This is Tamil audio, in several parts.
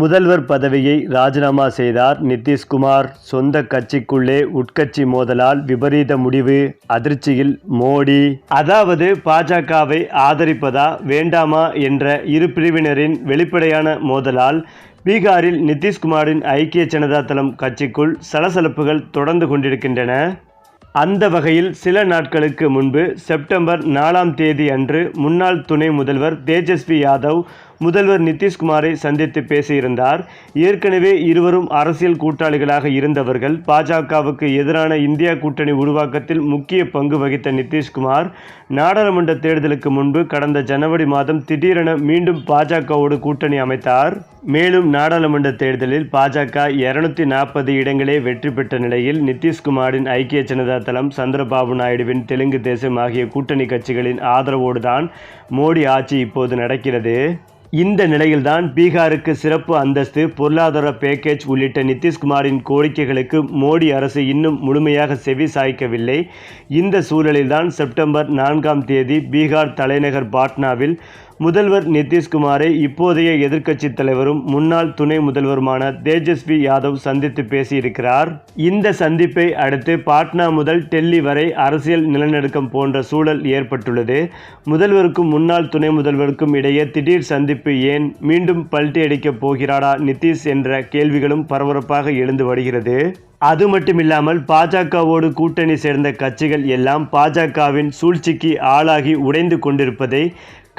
முதல்வர் பதவியை ராஜினாமா செய்தார் நிதிஷ்குமார். சொந்த கட்சிக்குள்ளே உட்கட்சி மோதலால் விபரீத முடிவு அதிர்ச்சியில் மோடி. அதாவது பாஜகவை ஆதரிப்பதா வேண்டாமா என்ற இரு பிரிவினரின் வெளிப்படையான மோதலால் பீகாரில் நிதிஷ்குமாரின் ஐக்கிய ஜனதா தளம் கட்சிக்குள் சலசலப்புகள் தொடர்ந்து கொண்டிருக்கின்றன. அந்த வகையில் சில நாட்களுக்கு முன்பு செப்டம்பர் நாலாம் தேதி அன்று முன்னாள் துணை முதல்வர் தேஜஸ்வி யாதவ் முதல்வர் நிதிஷ்குமாரை சந்தித்து பேசியிருந்தார். ஏற்கனவே இருவரும் அரசியல் கூட்டாளிகளாக இருந்தவர்கள். பாஜகவுக்கு எதிரான இந்தியா கூட்டணி உருவாக்கத்தில் முக்கிய பங்கு வகித்த நிதிஷ்குமார் நாடாளுமன்ற தேர்தலுக்கு முன்பு கடந்த ஜனவரி மாதம் திடீரென மீண்டும் பாஜகவோடு கூட்டணி அமைத்தார். மேலும் நாடாளுமன்ற தேர்தலில் பாஜக இருநூத்தி நாற்பது இடங்களே வெற்றி பெற்ற நிலையில் நிதிஷ்குமாரின் ஐக்கிய ஜனதா தளம் சந்திரபாபு நாயுடுவின் தெலுங்கு தேசம் ஆகிய கூட்டணி கட்சிகளின் ஆதரவோடுதான் மோடி ஆட்சி இப்போது நடக்கிறது. இந்த நிலையில்தான் பீகாருக்கு சிறப்பு அந்தஸ்து பொருளாதார பேக்கேஜ் உள்ளிட்ட நிதிஷ்குமாரின் கோரிக்கைகளுக்கு மோடி அரசு இன்னும் முழுமையாக செவி சாய்க்கவில்லை. இந்த சூழலில்தான் செப்டம்பர் நான்காம் தேதி பீகார் தலைநகர் பாட்னாவில் முதல்வர் நிதிஷ்குமாரை இப்போதைய எதிர்க்கட்சித் தலைவரும் முன்னாள் துணை முதல்வருமான தேஜஸ்வி யாதவ் சந்தித்து பேசியிருக்கிறார். இந்த சந்திப்பை அடுத்து பாட்னா முதல் டெல்லி வரை அரசியல் நிலநடுக்கம் போன்ற சூழல் ஏற்பட்டுள்ளது. முதல்வருக்கும் முன்னாள் துணை முதல்வருக்கும் இடையே திடீர் சந்திப்பு ஏன் மீண்டும் பல்ட்டி அடிக்கப் போகிறாரா நிதிஷ் என்ற கேள்விகளும் பரபரப்பாக எழுந்து வருகிறது. அது மட்டுமில்லாமல் பாஜகவோடு கூட்டணி சேர்ந்த கட்சிகள் எல்லாம் பாஜகவின் சூழ்ச்சிக்கு ஆளாகி உடைந்து கொண்டிருப்பதை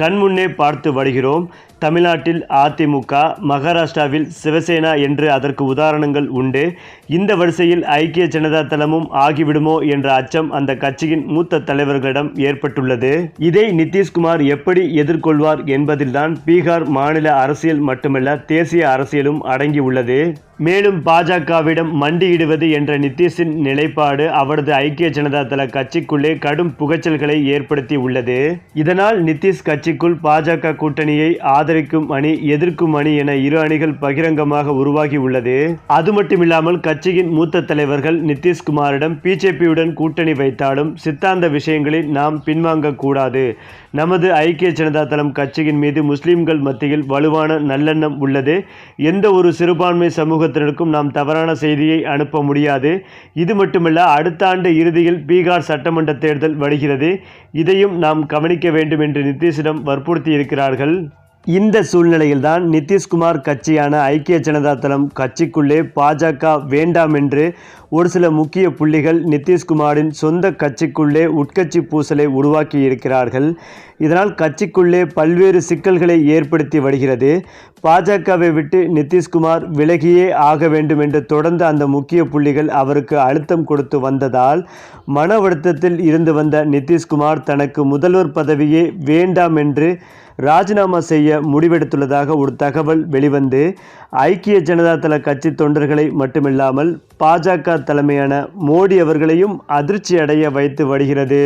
கண்முன்னே பார்த்து வருகிறோம். தமிழ்நாட்டில் அதிமுக மகாராஷ்டிராவில் சிவசேனா என்று அதற்கு உதாரணங்கள் உண்டு. இந்த வரிசையில் ஐக்கிய ஜனதா தளமும் ஆகிவிடுமோ என்ற அச்சம் அந்த கட்சியின் மூத்த தலைவர்களிடம் ஏற்பட்டுள்ளது. இதை நிதிஷ்குமார் எப்படி எதிர்கொள்வார் என்பதில்தான் பீகார் மாநில அரசியல் மட்டுமல்ல தேசிய அரசியலும் அடங்கியுள்ளது. மேலும் பாஜகவிடம் மண்டியிடுவது என்ற நிதிஷின் நிலைப்பாடு அவரது ஐக்கிய ஜனதா தள கட்சிக்குள்ளே கடும் புகைச்சல்களை ஏற்படுத்தி உள்ளது இதனால் நிதிஷ் கட்சி கட்சிக்குள் பாஜக கூட்டணியை ஆதரிக்கும் அணி எதிர்க்கும் அணி என இரு அணிகள் பகிரங்கமாக உருவாகி உள்ளது. அது மட்டுமில்லாமல் கட்சியின் மூத்த தலைவர்கள் நிதிஷ்குமாரிடம் பிஜேபியுடன் கூட்டணி வைத்தாலும் சித்தாந்த விஷயங்களில் நாம் பின்வாங்க கூடாது நமது ஐக்கிய ஜனதா தளம் கட்சியின் மீது முஸ்லிம்கள் மத்தியில் வலுவான நல்லெண்ணம் உள்ளது. எந்த ஒரு சிறுபான்மை சமூகத்தினருக்கும் நாம் தவறான செய்தியை அனுப்ப முடியாது. இது மட்டுமல்ல அடுத்த ஆண்டு இறுதியில் பீகார் சட்டமன்ற தேர்தல் வருகிறது. இதையும் நாம் கவனிக்க வேண்டும் என்று நிதிஷிடம் வற்புறுத்தி இருக்கிறார்கள் இந்த சூழ்நிலையில்தான் நிதிஷ்குமார் கட்சியான ஐக்கிய ஜனதா தளம் கட்சிக்குள்ளே பாஜக வேண்டாம் என்று ஒரு சில முக்கிய புள்ளிகள் நிதிஷ்குமாரின் சொந்த கட்சிக்குள்ளே உட்கட்சி பூசலை உருவாக்கி இருக்கிறார்கள் இதனால் கட்சிக்குள்ளே பல்வேறு சிக்கல்களை ஏற்படுத்தி வருகிறது. பாஜகவை விட்டு நிதிஷ்குமார் விலகியே ஆக வேண்டும் என்று தொடர்ந்து அந்த முக்கிய புள்ளிகள் அவருக்கு அழுத்தம் கொடுத்து வந்ததால் மன வருத்தத்தில் இருந்து வந்த நிதிஷ்குமார் தனக்கு முதல்வர் பதவியே வேண்டாம் என்று ராஜினாமா செய்ய முடிவெடுத்துள்ளதாக ஒரு தகவல் வெளிவந்து ஐக்கிய ஜனதா தள கட்சி தொண்டர்களை மட்டுமில்லாமல் பாஜக தலைமையான மோடி அவர்களையும் அதிர்ச்சி அடைய வைத்து வருகிறது.